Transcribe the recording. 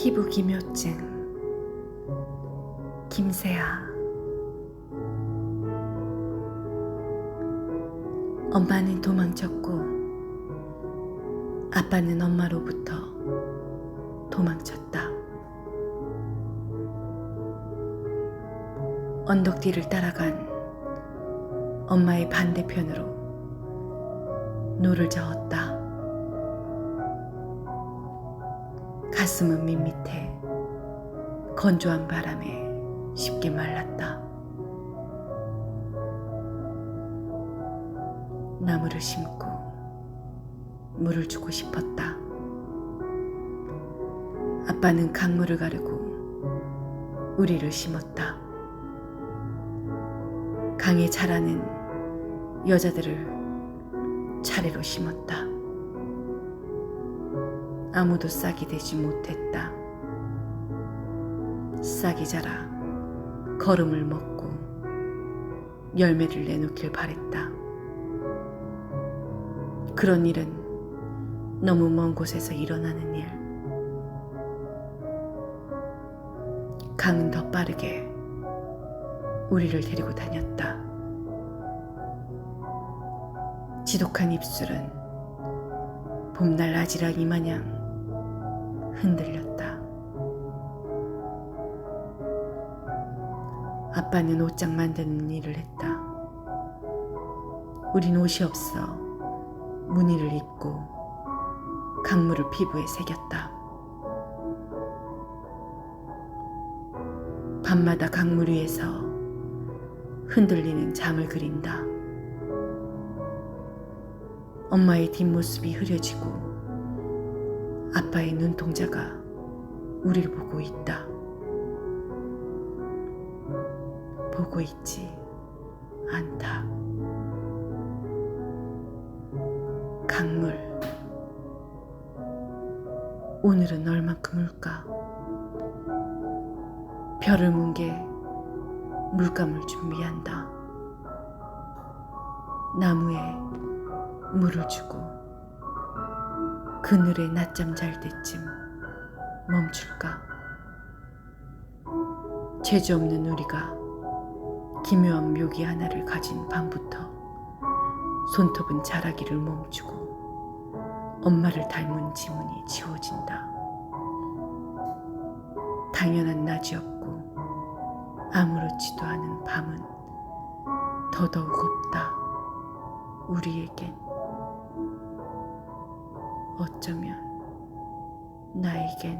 피부 기묘증 김세아 엄마는 도망쳤고 아빠는 엄마로부터 도망쳤다. 언덕 뒤를 따라간 엄마의 반대편으로 노를 저었다. 가슴은 밋밋해 건조한 바람에 쉽게 말랐다. 나무를 심고 물을 주고 싶었다. 아빠는 강물을 가르고 우리를 심었다. 강에 자라는 여자들을 차례로 심었다. 아무도 싹이 되지 못했다. 싹이 자라 걸음을 먹고 열매를 내놓길 바랬다. 그런 일은 너무 먼 곳에서 일어나는 일. 강은 더 빠르게 우리를 데리고 다녔다. 지독한 입술은 봄날 아지랑이 마냥 흔들렸다. 아빠는 옷장 만드는 일을 했다. 우린 옷이 없어 무늬를 입고 강물을 피부에 새겼다. 밤마다 강물 위에서 흔들리는 잠을 그린다. 엄마의 뒷모습이 흐려지고 아빠의 눈동자가 우리를 보고 있다. 보고 있지 않다. 강물. 오늘은 얼만큼 울까? 별을 뭉개 물감을 준비한다. 나무에 물을 주고 그늘에 낮잠 잘 때쯤 멈출까? 재주 없는 우리가 기묘한 묘기 하나를 가진 밤부터 손톱은 자라기를 멈추고 엄마를 닮은 지문이 지워진다. 당연한 낮이었고 아무렇지도 않은 밤은 더더욱 없다. 우리에겐 어쩌면 나에겐